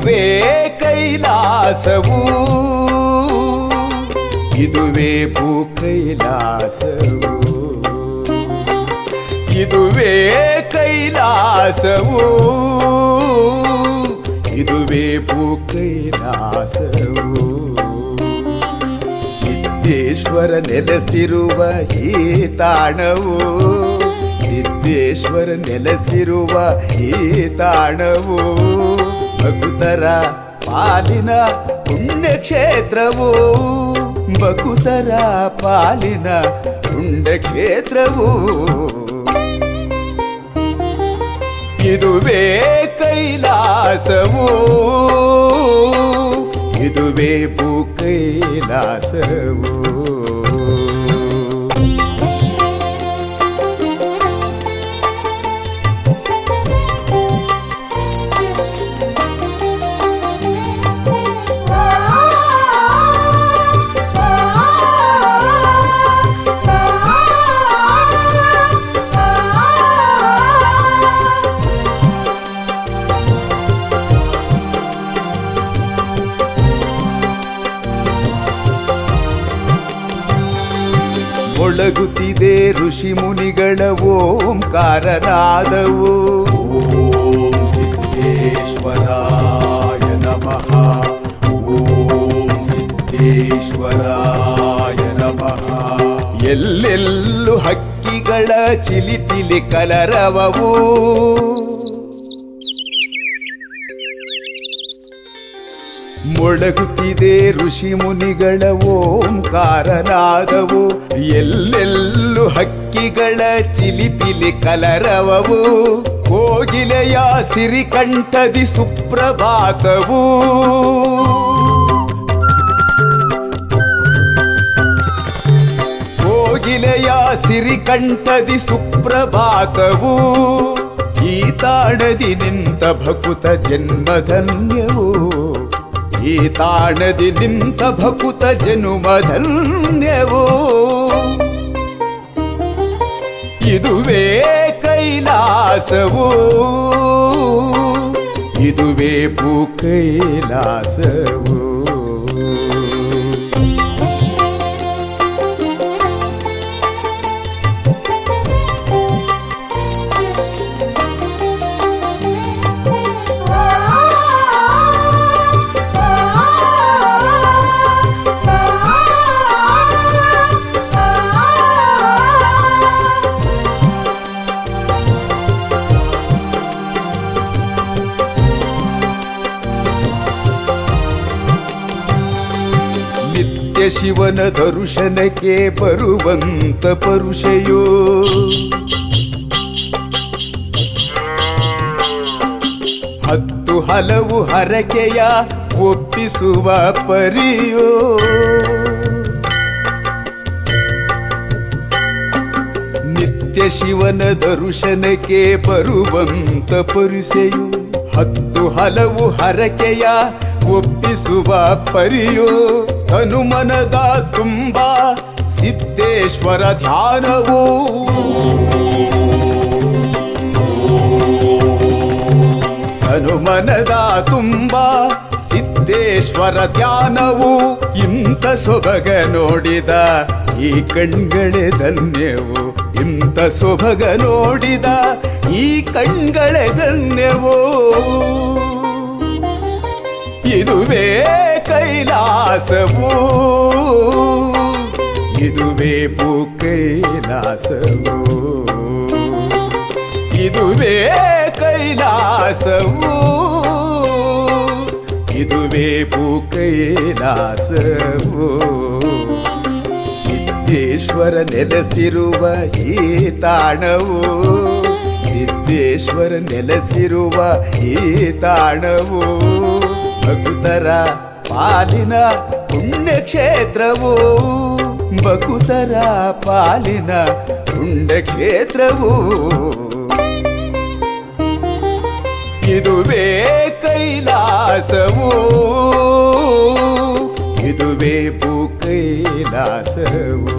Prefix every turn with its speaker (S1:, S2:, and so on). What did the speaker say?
S1: ಇದುವೇ ಕೈಲಾಸವು. ಇದುವೇ ಭೂ ಕೈಲಾಸವು. ಇದುವೇ ಕೈಲಾಸವು. ಇದುವೇ ಭೂ ಕೈಲಾಸವು. ಸಿದ್ದೇಶ್ವರ ನೆಲೆಸಿರುವ ಈ ತಾಣವು. ಸಿದ್ದೇಶ್ವರ ನೆಲೆಸಿರುವ ಈ ತಾಣವು. ಭಕ್ತರ ಪಾಲಿನ ಪುಣ್ಯಕ್ಷೇತ್ರವು ಭಕ್ತರ ಪಾಲಿನ ಪುಣ್ಯಕ್ಷೇತ್ರವು ಇದುವೇ ಕೈಲಾಸವು ಇದುವೇ ಭೂ ಕೈಲಾಸವು ಮೊಳಗುತ್ತಿದೆ ಋಷಿ ಮುನಿಗಳ ಓಂಕಾರರಾದವು. ಓಂ ಸಿದ್ದೇಶ್ವರಾಯ ನಮಃ ಓಂ ಸಿದ್ದೇಶ್ವರಾಯ ನಮಃ. ಎಲ್ಲೆಲ್ಲೂ ಹಕ್ಕಿಗಳ ಚಿಲಿಪಿಲಿ ಕಲರವವು. ಮೊಳಗುತ್ತಿದೆ ಋಷಿ ಮುನಿಗಳ ಓಂಕಾರನಾದವು. ಎಲ್ಲೆಲ್ಲೂ ಹಕ್ಕಿಗಳ ಚಿಲಿಪಿಲಿ ಕಲರವವು. ಕೋಗಿಲೆಯ ಸಿರಿಕಂಠದಿ ಸುಪ್ರಭಾತವು. ಕೋಗಿಲೆಯ ಸಿರಿಕಂಠದಿ ಸುಪ್ರಭಾತವು. ಈ ತಾಣದಿ ನಿಂತ ಭಕುತ ಜನ್ಮಧನ್ಯವು. ಈ ತಾಣದಿ ನಿಂತ ಭಕುತ ಜನುಮಧನ್ಯವೋ. ಇದುವೇ ಕೈಲಾಸವು. ಇದುವೇ ಪೂ ಕೈಲಾಸವು ಶಿವನ ದರ್ಶನಕ್ಕೆ ಬರುವಂತ ಪರುಷೆಯೋ. ಹತ್ತು ಹಲವು ಹರಕೆಯ ಒಪ್ಪಿಸುವ ಪರಿಯೋ. ನಿತ್ಯ ಶಿವನ ದರ್ಶನಕ್ಕೆ ಬರುವಂತ ಪರುಷೆಯು. ಹತ್ತು ಹಲವು ಹರಕೆಯ ಒಪ್ಪಿಸುವ ಪರಿಯೋ. ಹನುಮನದ ತುಂಬ ಸಿದ್ದೇಶ್ವರ ಧ್ಯಾನವು. ಹನುಮನದ ತುಂಬ ಸಿದ್ದೇಶ್ವರ ಧ್ಯಾನವು ಇಂಥ ಸೊಬಗ ನೋಡಿದ ಈ ಕಣ್ಗಳೇ ಧನ್ಯವು. ಇಂಥ ಸೊಬಗ ನೋಡಿದ ಈ ಕಣ್ಗಳೇ ಧನ್ಯವು. ಇದುವೇ ಕೈಲಾಸವು ಇದುವೇ ಭೂ ಕೈಲಾಸವು ಇದುವೇ ಕೈಲಾಸವು ಇದುವೇ ಭೂ ಕೈಲಾಸವು ಸಿದ್ದೇಶ್ವರ ನೆಲೆಸಿರುವ ಈ ತಾಣವು ಸಿದ್ದೇಶ್ವರ ನೆಲೆಸಿರುವ ಈ ತಾಣವು ಭಕ್ತರ ಪಾಲಿನ ಪುಣ್ಯಕ್ಷೇತ್ರವು ಭಕ್ತರ ಪಾಲಿನ ಪುಣ್ಯಕ್ಷೇತ್ರವು ಇದುವೇ ಕೈಲಾಸವು ಇದುವೇ ಭೂ ಕೈಲಾಸವು